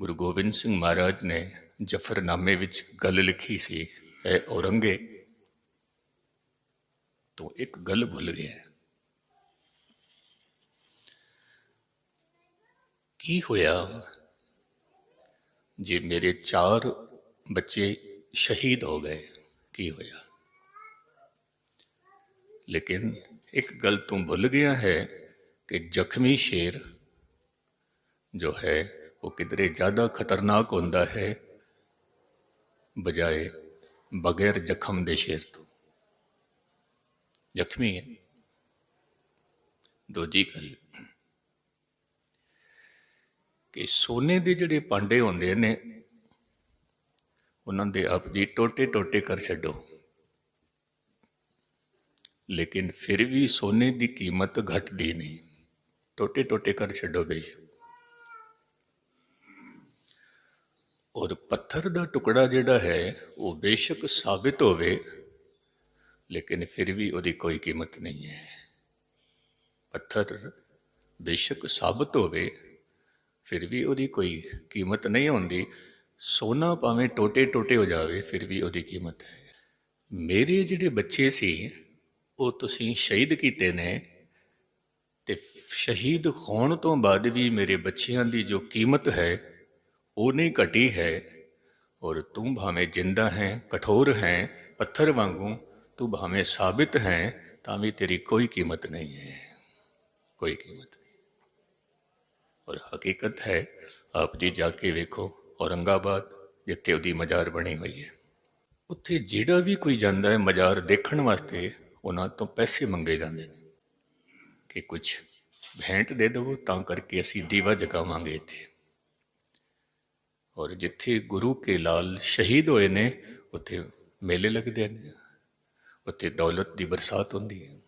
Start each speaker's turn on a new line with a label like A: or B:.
A: ਗੁਰੂ ਗੋਬਿੰਦ ਸਿੰਘ ਮਹਾਰਾਜ ਨੇ ਜਫਰਨਾਮੇ ਵਿੱਚ ਗੱਲ ਲਿਖੀ ਸੀ ਐ ਔਰੰਗੇ। ਤੋਂ ਇੱਕ ਗੱਲ ਭੁੱਲ ਗਿਆ। ਕੀ ਹੋਇਆ ਜੇ ਮੇਰੇ ਚਾਰ ਬੱਚੇ ਸ਼ਹੀਦ ਹੋ ਗਏ? ਕੀ ਹੋਇਆ? ਲੇਕਿਨ ਇੱਕ ਗੱਲ ਤੂੰ ਭੁੱਲ ਗਿਆ ਹੈ ਕਿ ਜ਼ਖਮੀ ਸ਼ੇਰ ਜੋ ਹੈ ਉਹ ਕਿਧਰੇ ਜ਼ਿਆਦਾ ਖਤਰਨਾਕ ਹੁੰਦਾ ਹੈ, ਬਜਾਏ ਬਗੈਰ ਜ਼ਖਮ ਦੇ ਸ਼ੇਰ ਤੋਂ। ਜ਼ਖਮੀ ਹੈ। ਦੂਜੀ ਗੱਲ, ਕਿ ਸੋਨੇ ਦੇ ਜਿਹੜੇ ਭਾਂਡੇ ਹੁੰਦੇ ਨੇ, ਉਹਨਾਂ ਦੇ ਆਪ ਜੀ ਟੋਟੇ ਟੋਟੇ ਕਰ ਛੱਡੋ। ਲੇਕਿਨ ਫਿਰ ਵੀ ਸੋਨੇ ਦੀ ਕੀਮਤ ਘਟਦੀ ਨਹੀਂ। ਟੋਟੇ ਟੋਟੇ ਕਰ ਛੱਡੋ ਬੇਸ਼ੱਕ। ਔਰ ਪੱਥਰ ਦਾ ਟੁਕੜਾ ਜਿਹੜਾ ਹੈ, ਉਹ ਬੇਸ਼ੱਕ ਸਾਬਿਤ ਹੋਵੇ, ਲੇਕਿਨ ਫਿਰ ਵੀ ਉਹਦੀ ਕੋਈ ਕੀਮਤ ਨਹੀਂ ਹੈ। ਪੱਥਰ ਬੇਸ਼ੱਕ ਸਾਬਤ ਹੋਵੇ, ਫਿਰ ਵੀ ਉਹਦੀ ਕੋਈ ਕੀਮਤ ਨਹੀਂ ਹੁੰਦੀ। ਸੋਨਾ ਭਾਵੇਂ ਟੋਟੇ ਟੋਟੇ ਹੋ ਜਾਵੇ, ਫਿਰ ਵੀ ਉਹਦੀ ਕੀਮਤ ਹੈ। ਮੇਰੇ ਜਿਹੜੇ ਬੱਚੇ ਸੀ, ਉਹ ਤੁਸੀਂ ਸ਼ਹੀਦ ਕੀਤੇ ਨੇ, ਤੇ ਸ਼ਹੀਦ ਹੋਣ ਤੋਂ ਬਾਅਦ ਵੀ ਮੇਰੇ ਬੱਚਿਆਂ ਦੀ ਜੋ ਕੀਮਤ ਹੈ ਉਹ ਨਹੀਂ ਘਟੀ ਹੈ। ਔਰ ਤੂੰ ਭਾਵੇਂ ਜਿੰਦਾ ਹੈ, ਕਠੋਰ ਹੈ, ਪੱਥਰ ਵਾਂਗੂ ਤੂੰ ਭਾਵੇਂ ਸਾਬਿਤ ਹੈ, ਤਾਂ ਵੀ ਤੇਰੀ ਕੋਈ ਕੀਮਤ ਨਹੀਂ ਹੈ। ਕੋਈ ਕੀਮਤ ਨਹੀਂ। ਔਰ ਹਕੀਕਤ ਹੈ, ਆਪ ਜੀ ਜਾ ਕੇ ਵੇਖੋ, ਔਰੰਗਾਬਾਦ, ਜਿੱਥੇ ਉਹਦੀ ਮਜ਼ਾਰ ਬਣੀ ਹੋਈ ਹੈ। ਉੱਥੇ ਜਿਹੜਾ ਵੀ ਕੋਈ ਜਾਂਦਾ ਹੈ, ਮਜ਼ਾਰ ਦੇਖਣ ਵਾਸਤੇ ਉਹਨਾਂ ਤੋਂ ਪੈਸੇ ਮੰਗੇ ਜਾਂਦੇ ਨੇ। ਕਿ ਕੁਝ ਭੇਂਟ ਦੇ ਦਿਓ ਤਾਂ ਕਰਕੇ ਅਸੀਂ ਦੀਵਾ ਜਗਾਵਾਂਗੇ ਇੱਥੇ। ਔਰ ਜਿੱਥੇ ਗੁਰੂ ਕੇ ਲਾਲ ਸ਼ਹੀਦ ਹੋਏ ਨੇ, ਉੱਥੇ ਮੇਲੇ ਲੱਗਦੇ ਨੇ ਉੱਥੇ ਦੌਲਤ ਦੀ ਬਰਸਾਤ ਹੁੰਦੀ ਹੈ।